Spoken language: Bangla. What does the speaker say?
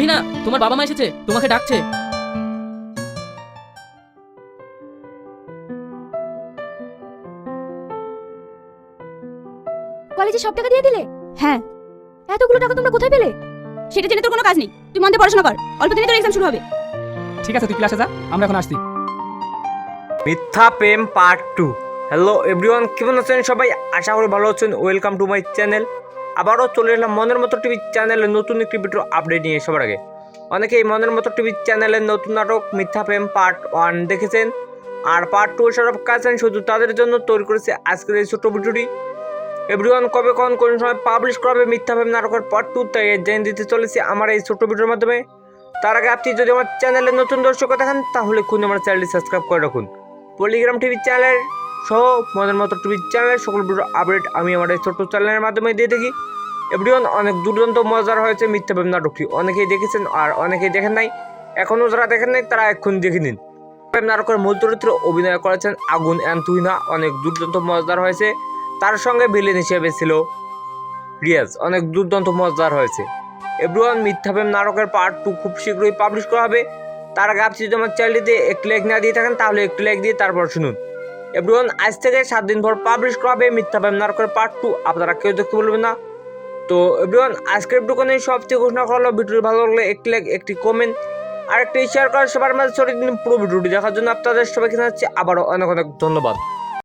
তুই না তোমার বাবা মা এসেছে তোমাকে ডাকছে। কলেজে সব টাকা দিয়ে দিলে? হ্যাঁ। এতগুলো টাকা তোমরা কোথায় পেলে? সেটা জেনে তোর কোনো কাজ নেই। তুই মন দিয়ে পড়াশোনা কর। অল্প দিনে তোর এক্সাম শুরু হবে। ঠিক আছে তুই ক্লাসে যা আমরা এখন আসছি। Mithya Prem part two hello everyone কেমন আছেন সবাই? আশা করি ভালো আছেন। ওয়েলকাম টু মাই চ্যানেল আবারও চলে এলাম মনের মতো টিভি চ্যানেলে নতুন একটি ভিডিও আপডেট নিয়ে সবার আগে। অনেকেই মনের মতো টিভি চ্যানেলের নতুন নাটক, মিথ্যা প্রেম পার্ট ওয়ান দেখেছেন। আর পার্ট টু সব কাছেন শুধু তাদের জন্য তৈরি করেছে আজকের এই ছোট্ট ভিডিওটি। এভরিওয়ান কবে কখন কোন সময় পাবলিশ করবে মিথ্যা প্রেম নাটকের পার্ট টু তাই জেনে দিতে চলেছি আমার এই ছোট্ট ভিডিওর মাধ্যমে। তার আগে আপনি যদি আমার চ্যানেলে নতুন দর্শক দেখেন, তাহলে খুন আমার চ্যানেলটি সাবস্ক্রাইব করে রাখুন। পলিগ্রাম টিভি চ্যানেল সহ মনের মতো টিভি চ্যানেলের সকল ভিডিও আপডেট আমি আমার এই ছোট্ট চ্যানেলের মাধ্যমে দিয়ে থাকি। এভরিওয়ান অনেক দুর্দান্ত, মজার হয়েছে মিথ্যা প্রেম নাটকটি। অনেকেই দেখেছেন আর অনেকেই দেখেন নাই। এখনও যারা দেখেন নাই, তারা এক্ষুনি দেখে নিন। প্রেম নাটকের মূল চরিত্রে অভিনয় করেছেন আগুন অ্যান্ড অনেক দুর্দান্ত মজাদার হয়েছে। তার সঙ্গে ভিলেন হিসেবে ছিল রিয়াজ। অনেক দুর্দান্ত মজাদার হয়েছে। এভরিওয়ান মিথ্যা প্রেম নাটকের পার্ট টু খুব শীঘ্রই পাবলিশ করা হবে। তার আগে আপনি যদি আমার চ্যানেলটিতে একটু লাইক না দিয়ে থাকেন, তাহলে একটু লাইক দিয়ে তারপর শুনুন। এভরিওয়ান আজ থেকে সাত দিন পর পাবলিশ করা হবে মিথ্যা প্রেম করে পার্ট টু আপনারা কেউ দেখতে বলবেন না। তো এভরিওয়ান আজকের ভিডিওখানে সব থেকে ঘোষণা করা হলো ভিডিওটি ভালো লাগলে একটি লাইক একটি কমেন্ট আর একটি শেয়ার করার সবার মাঝে ছড়িয়ে দিন পুরো ভিডিওটি দেখার জন্য আপনাদের সবাইকে জানাচ্ছি আবারও অনেক অনেক ধন্যবাদ।